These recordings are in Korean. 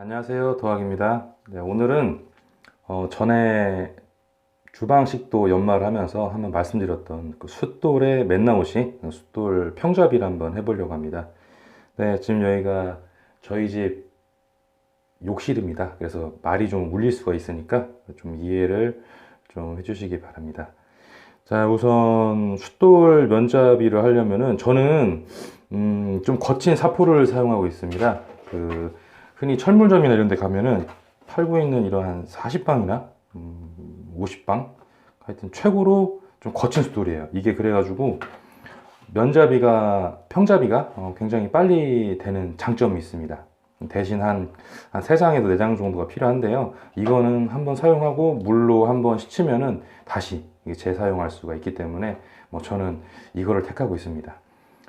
안녕하세요. 도학입니다. 네, 오늘은 어, 전에 주방식도 연마를 하면서 한번 말씀드렸던 그 숫돌의 맨나옷이 숫돌 평잡이를 한번 해보려고 합니다. 네 지금 여기가 저희 집 욕실입니다. 그래서 말이 좀 울릴 수가 있으니까 좀 이해를 좀 해주시기 바랍니다. 자 우선 숫돌 면잡이를 하려면은 저는 음, 좀 거친 사포를 사용하고 있습니다. 그 흔히 철물점이나 이런 데 가면은 팔고 있는 이러한 40방이나 음, 50방? 하여튼 최고로 좀 거친 숫돌이에요. 이게 그래가지고 면잡이가 평잡이가 어, 굉장히 빨리 되는 장점이 있습니다. 대신 한, 한 3장에서 4장 정도가 필요한데요. 이거는 한번 사용하고 물로 한번 씻으면은 다시 재사용할 수가 있기 때문에 뭐 저는 이거를 택하고 있습니다.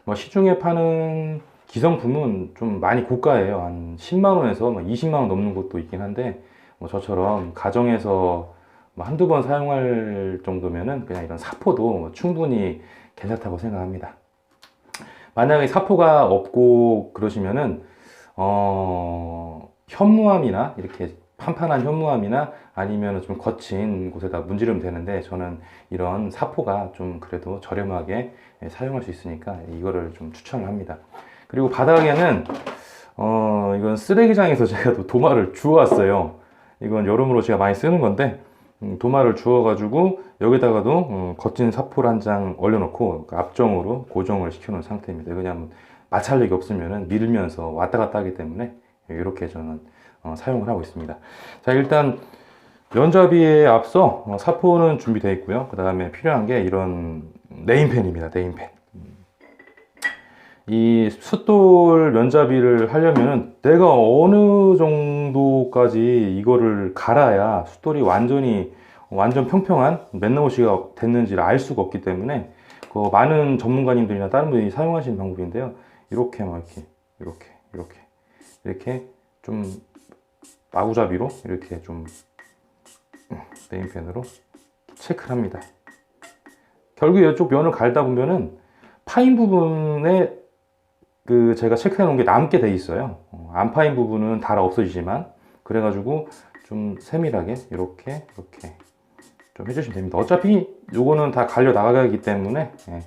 뭐 시중에 파는 기성품은 좀 많이 고가예요. 한 10만 원에서 20만 원 넘는 것도 있긴 한데 뭐 저처럼 가정에서 뭐 한두 번 사용할 정도면은 그냥 이런 사포도 뭐 충분히 괜찮다고 생각합니다. 만약에 사포가 없고 그러시면은 어 현무암이나 이렇게 판판한 현무암이나 아니면 좀 거친 곳에다 문지르면 되는데 저는 이런 사포가 좀 그래도 저렴하게 사용할 수 있으니까 이거를 좀 추천을 합니다. 그리고 바닥에는 어 이건 쓰레기장에서 제가 또 도마를 주워왔어요. 이건 여름으로 제가 많이 쓰는 건데 음, 도마를 주워가지고 여기다가도 어, 거친 사포를 한장 올려놓고 그 앞정으로 고정을 시켜놓은 상태입니다. 왜냐하면 마찰력이 없으면 밀면서 왔다 갔다 하기 때문에 이렇게 저는 어, 사용을 하고 있습니다. 자 일단 면잡이에 앞서 어, 사포는 준비되어 있고요. 그 다음에 필요한 게 이런 네임펜입니다. 네임펜. 이 숫돌 면잡이를 하려면은 내가 어느 정도까지 이거를 갈아야 숫돌이 완전히 완전 평평한 맨나무시가 됐는지를 알 수가 없기 때문에 그 많은 전문가님들이나 다른 분이 사용하시는 방법인데요. 이렇게 막 이렇게 이렇게 이렇게 이렇게 좀 마구잡이로 이렇게 좀 네임펜으로 체크를 합니다. 결국 이쪽 면을 갈다 보면은 파인 부분에 그 제가 체크해 놓은 게 남게 돼 있어요. 어, 안 파인 부분은 다 없어지지만 그래가지고 좀 세밀하게 이렇게 이렇게 좀 해주시면 됩니다. 어차피 요거는 다 갈려 나가기 때문에 예.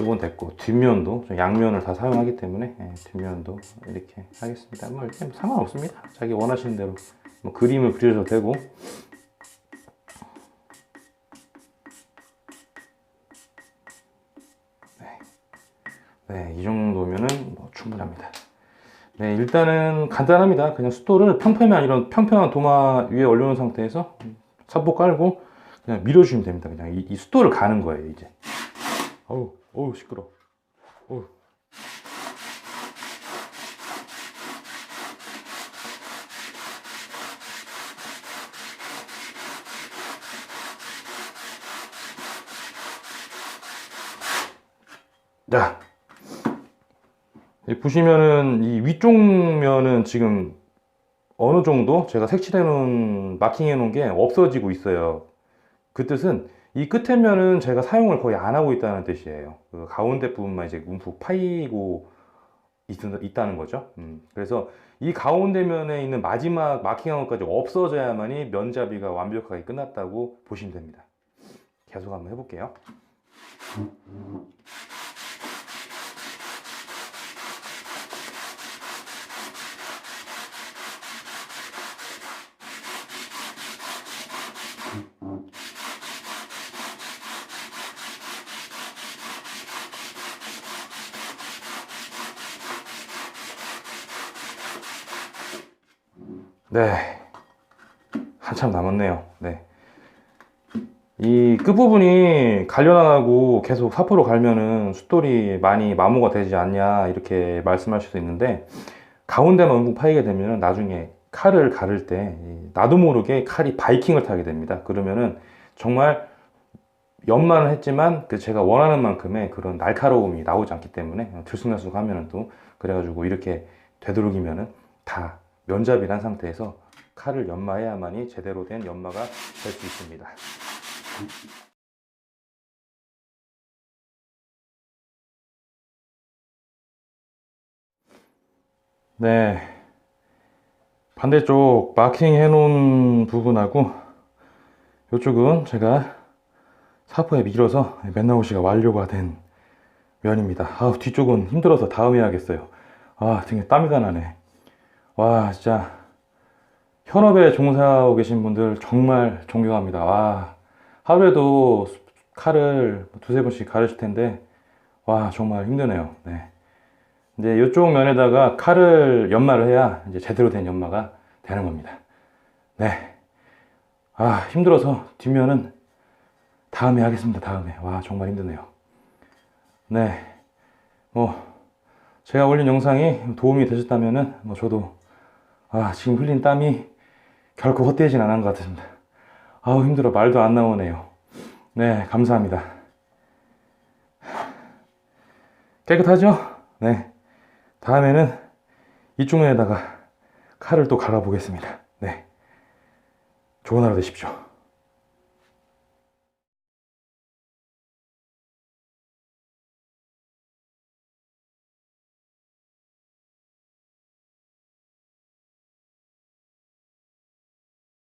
요건 됐고 뒷면도 양면을 다 사용하기 때문에 예, 뒷면도 이렇게 하겠습니다. 뭐 이렇게 상관없습니다. 자기 원하시는 대로 뭐 그림을 그려도 되고 네, 이 정도면은 뭐 충분합니다. 네, 일단은 간단합니다. 그냥 숫돌을 평평한 이런 평평한 도마 위에 올려놓은 상태에서 사포 깔고 그냥 밀어주시면 됩니다. 그냥 이, 이 숫돌을 가는 거예요, 이제. 어우, 어우, 시끄러. 어우. 자, 이 보시면은 이 위쪽 면은 지금 어느 정도 제가 색칠해 놓은 마킹해 놓은 게 없어지고 있어요. 그 뜻은 이 끝에 면은 제가 사용을 거의 안 하고 있다는 뜻이에요. 그 가운데 부분만 이제 움푹 파이고 있, 다는 거죠. 음, 그래서 이 가운데 면에 있는 마지막 마킹한 것까지 없어져야만이 면잡이가 완벽하게 끝났다고 보시면 됩니다. 계속 한번 해볼게요. 네. 한참 남았네요. 네. 이 끝부분이 갈려나가고 계속 사포로 갈면은 숫돌이 많이 마모가 되지 않냐 이렇게 말씀하실 수 있는데 가운데만 움푹 파이게 되면 나중에 칼을 가를 때 나도 모르게 칼이 바이킹을 타게 됩니다. 그러면은 정말 연마는 했지만 그 제가 원하는 만큼의 그런 날카로움이 나오지 않기 때문에 들쑥날쑥 하면은 또 그래가지고 이렇게 되도록이면은 다 면잡이란 상태에서 칼을 연마해야만이 제대로 된 연마가 될 수 있습니다. 네. 반대쪽 마킹 해놓은 부분하고 이쪽은 제가 사포에 밀어서 맨나우시가 완료가 된 면입니다. 아, 뒤쪽은 힘들어서 다음에 해야겠어요. 아, 등에 땀이 다 나네. 와, 진짜 현업에 종사하고 계신 분들 정말 존경합니다. 와, 하루에도 칼을 두세 번씩 가르칠 텐데, 와, 정말 힘드네요. 네. 이제 이쪽 면에다가 칼을 연마를 해야 이제 제대로 된 연마가 되는 겁니다. 네. 아, 힘들어서 뒷면은 다음에 하겠습니다. 다음에. 와, 정말 힘드네요. 네. 뭐, 제가 올린 영상이 도움이 되셨다면은, 뭐, 저도, 아, 지금 흘린 땀이 결코 헛되진 않은 것 같습니다. 아우, 힘들어. 말도 안 나오네요. 네, 감사합니다. 깨끗하죠? 네. 다음에는 이쪽 면에다가 칼을 또 갈아보겠습니다. 네. 좋은 하루 되십시오.